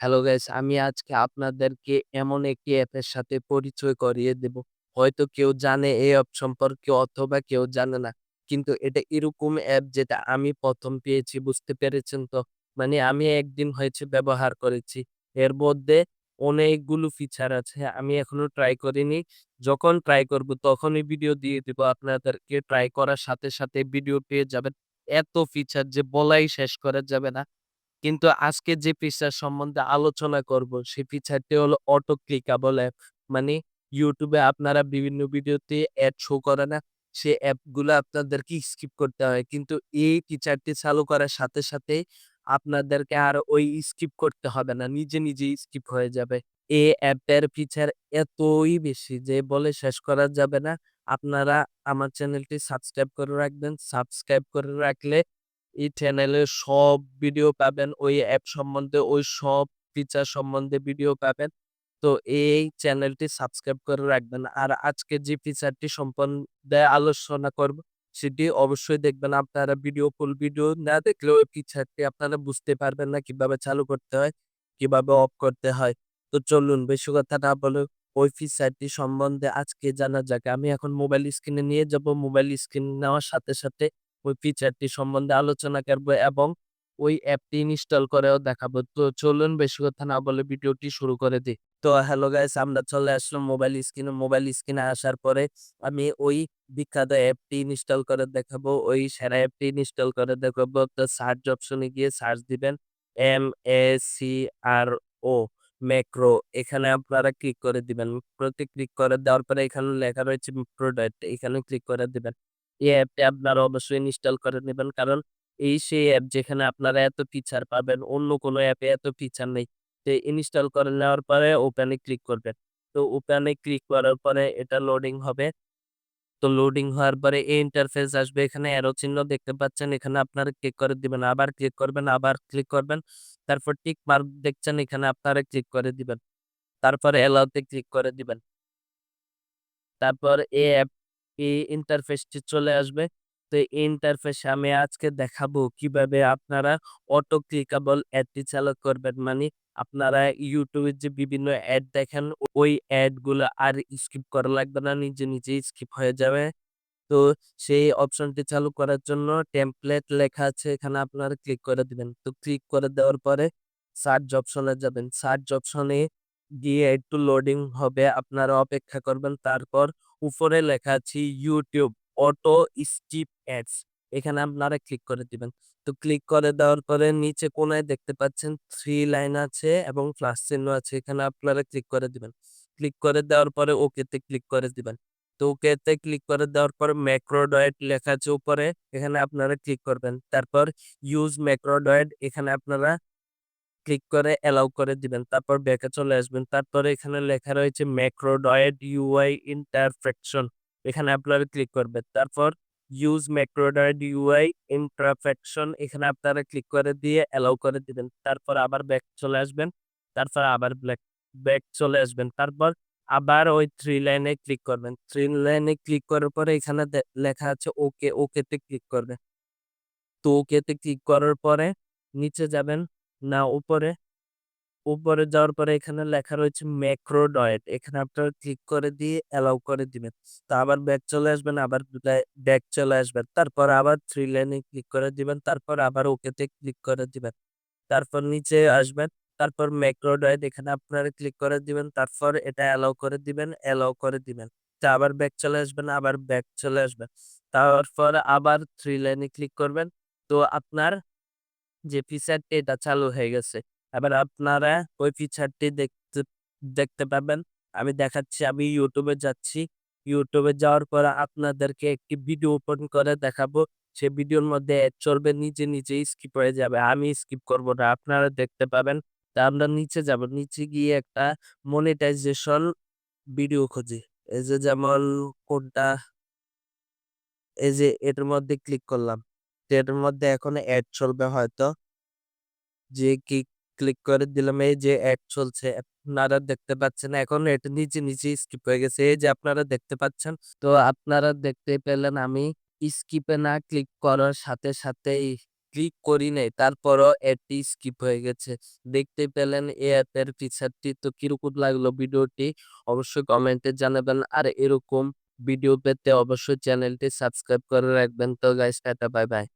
Hello guys আমি আজকে আপনাদেরকে এমন একটি অ্যাপের সাথে পরিচয় করিয়ে দেব। হয়তো কেউ জানে এই অ্যাপ সম্পর্কে অথবা কেউ জানে না। কিন্তু এটা এরকম অ্যাপ যেটা আমি প্রথম পেয়েছি বুঝতে পেরেছেন তো? মানে আমি একদিন হয়েছে ব্যবহার করেছি। এর মধ্যে অনেকগুলো ফিচার আছে। আমি এখনও ট্রাই করিনি। যখন ট্রাই করব তখনই ভিডিও দিয়ে দিব আপনাদেরকে। ট্রাই করার সাথে, সাথে ভিডিও পেয়ে যাবেন। এত ফিচার যে বলাই শেষ করা যাবে না। কিন্তু আজকে যে ফিচার সম্বন্ধে আলোচনা করব, সেই ফিচারটি হলো অটো ক্লিকেবল অ্যাপ। মানে ইউটিউবে আপনারা বিভিন্ন ভিডিওতে অ্যাড শো করে না? সে অ্যাপগুলো আপনাদেরকে স্কিপ করতে হয়। কিন্তু এই ফিচারটি চালু করার সাথে, সাথে আপনাদেরকে আর ওই স্কিপ করতে হবে না। নিজে, নিজে স্কিপ হয়ে যাবে। এই অ্যাপের ফিচার এতই বেশি যে বলে শেষ করা যাবে না। আপনারা আমার চ্যানেলটি সাবস্ক্রাইব করে রাখবেন। সাবস্ক্রাইব করে রাখলে এই চ্যানেলে সব ভিডিও পাবেন। ওই অ্যাপ সম্বন্ধে, ওই সব ফিচার সম্বন্ধে ভিডিও পাবেন। তো এই চ্যানেলটি সাবস্ক্রাইব করে রাখবেন। আর আজকে যে ফিচারটি সম্বন্ধে আলোচনা করব, সেটি অবশ্যই দেখবেন। আপনারা ভিডিও ফুল ভিডিও না দেখলে ওই ফিচারটি আপনারা বুঝতে পারবেন না কীভাবে চালু করতে হয়, কীভাবে অফ করতে হয়। তো চলুন বেশি কথা না বলে ওই ফিচারটি সম্বন্ধে আজকে জানা যাক। আমি এখন মোবাইল স্ক্রিনে নিয়ে যাব। মোবাইল স্ক্রিন নেওয়ার সাথে, সাথে ওই ফিচারটি সম্বন্ধে আলোচনা করব এবং ওই অ্যাপটি ইনস্টল করেও দেখাবো। তো চলুন বেশি কথা না বলে ভিডিওটি শুরু করে দেই। তো হ্যালো গাইস আমরা চলে আসলাম মোবাইল স্ক্রিনে। মোবাইল স্ক্রিনে আসার পরে আমি ওই বিখ্যাত অ্যাপটি ইনস্টল করে দেখাবো। ওই সেরা অ্যাপটি ইনস্টল করে দেখাবো। তো সার্চ অপশনে গিয়ে সার্চ দিবেন M A C R O macro এখানে আপনারা ক্লিক করে দিবেন। ম্যাক্রোতে ক্লিক করে দেওয়ার পরে এখানে লেখা রয়েছে প্রোডাক্ট এখানে ক্লিক করে দিবেন। এই অ্যাপটি আপনারা অবশ্যই ইনস্টল করে নেবেন কারণ এই সেই অ্যাপ যেখানে আপনারা এত ফিচার পাবেন। অন্য কোনো অ্যাপে এত ফিচার নেই। তো ইনস্টল করে নেওয়ার পরে ওপেন ক্লিক করবেন। তো ওপেন ক্লিক করার পরে এটা লোডিং হবে। তো লোডিং হওয়ার পরে এই ইন্টারফেস আসবে। এখানে অ্যারো চিহ্ন দেখতে পাচ্ছেন। এখানে আপনারা ক্লিক করে দিবেন। আবার ক্লিক করবেন, আবার ক্লিক করবেন। তারপর টিক মার্ক দেখছেন এখানে আপনারা ক্লিক করে দিবেন। তারপরে অ্যালাও তে ক্লিক করে দিবেন। তারপর এই অ্যাপ এই ইন্টারফেসটি চলে আসবে। তো এই ইন্টারফেসে আমি আজকে দেখাবো কীভাবে আপনারা অটো ক্লিকেবল অ্যাডটি চালু করবেন। মানে আপনারা ইউটিউবে যে বিভিন্ন অ্যাড দেখেন ওই অ্যাডগুলো আর স্কিপ করা লাগবে না। নিজে, নিজেই স্কিপ হয়ে যাবে। তো সেই অপশনটি চালু করার জন্য টেমপ্লেট লেখা আছে এখানে আপনারা ক্লিক করে দিবেন। তো ক্লিক করে দেওয়ার পরে সার্চ অপশনে যাবেন। সার্চ অপশনে গিয়ে একটু লোডিং হবে। আপনারা অপেক্ষা করবেন। তারপর উপরে লেখা আছে ইউটিউব অটো স্কিপ অ্যাডস এখানে আপনারা ক্লিক করে দিবেন। তো ক্লিক করে দেওয়ার পরে নিচে কোনায় দেখতে পাচ্ছেন থ্রি লাইন আছে এবং প্লাস চিহ্ন আছে। এখানে আপনারা ক্লিক করে দিবেন। ক্লিক করে দেওয়ার পরে ওকে তে ক্লিক করে দিবেন। তো ওকে তে ক্লিক করে দেওয়ার পর ম্যাক্রোডয়েড লেখা আছে উপরে এখানে আপনারা ক্লিক করবেন। তারপর ইউজ ম্যাক্রোডয়েড এখানে আপনারা ক্লিক করে অ্যালাউ করে দিবেন। তারপর ব্যাকে চলে আসবেন। তারপরে এখানে লেখা রয়েছে ম্যাক্রোডয়েড UI ইন্টারফেকশন এখানে আপনারা ক্লিক করবেন। তারপর ইউজ ম্যাক্রোডয়েড UI ইন্টারফেকশন এখানে আপনারা ক্লিক করে দিয়ে অ্যালাউ করে দিবেন। তারপর আবার ব্যাক চলে আসবেন। তারপর আবার ব্যাক ব্যাক চলে আসবেন। তারপর আবার ওই থ্রি লাইনে ক্লিক করবেন। থ্রি লাইনে ক্লিক করার পরে এখানে লেখা আছে ওকে, ওকেতে ক্লিক করবেন। তো ওকেতে ক্লিক করার পরে নিচে যাবেন না উপরে? উপরে যাওয়ার পরে এখানে লেখা রয়েছে ম্যাক্রোডয়েড এখানে আপনারা ক্লিক করে দিয়ে অ্যালাউ করে দিবেন। তা আবার ব্যাক চলে আসবেন, আবার ব্য ব্যাক চলে আসবেন। তারপর আবার থ্রি লাইনে ক্লিক করে দিবেন। তারপর আবার ওকে তে ক্লিক করে দিবেন। তারপর নিচে আসবেন। তারপর ম্যাক্রোডয়েড এখানে আপনারা ক্লিক করে দিবেন। তারপর এটা অ্যালাউ করে দিবেন, অ্যালাউ করে দিবেন। তা আবার ব্যাক চলে আসবেন, আবার ব্যাক চলে আসবেন। তারপর আবার 3 লাইনে ক্লিক করবেন। তো আপনার যে ফিচারটি এটা চালু হয়ে গেছে। এবার আপনারা ওই ফিচারটি দেখতে দেখতে পাবেন। আমি দেখাচ্ছি আমি এ যাচ্ছি। এ যাওয়ার পর আপনাদেরকে একটি ভিডিও ওপেন করে দেখাবো। সে ভিডিওর মধ্যে অ্যাড চলবে নিজে, নিজেই স্কিপ হয়ে যাবে। আমি স্কিপ করব না। আপনারা দেখতে পাবেন। তা আমরা নিচে যাব। নিচে গিয়ে একটা মনিটাইজেশন ভিডিও খুঁজি। এই যে যেমন কোনটা? এই যে এটার মধ্যে ক্লিক করলাম। এটার মধ্যে এখন অ্যাড চলবে হয়তো। যে কি ক্লিক করে দিলাম, এই যে অ্যাড চলছে, আপনারা দেখতে পাচ্ছেন, এখন এটা নিচে নিচে স্কিপ হয়ে গেছে, এই যে আপনারা দেখতে পাচ্ছেন, তো আপনারা দেখতে পেলেন আমি স্কিপে না ক্লিক করার সাথে সাথেই ক্লিক করি নাই, তারপরও অ্যাডটি স্কিপ হয়ে গেছে। দেখতে পেলেন এ অ্যাপের ফিচারটি তো কীরকম লাগল ভিডিওটি? অবশ্যই কমেন্টে জানাবেন, আর এরকম ভিডিও পেতে অবশ্যই চ্যানেলটি সাবস্ক্রাইব করে রাখবেন। তো গাইস টাটা বাই বাই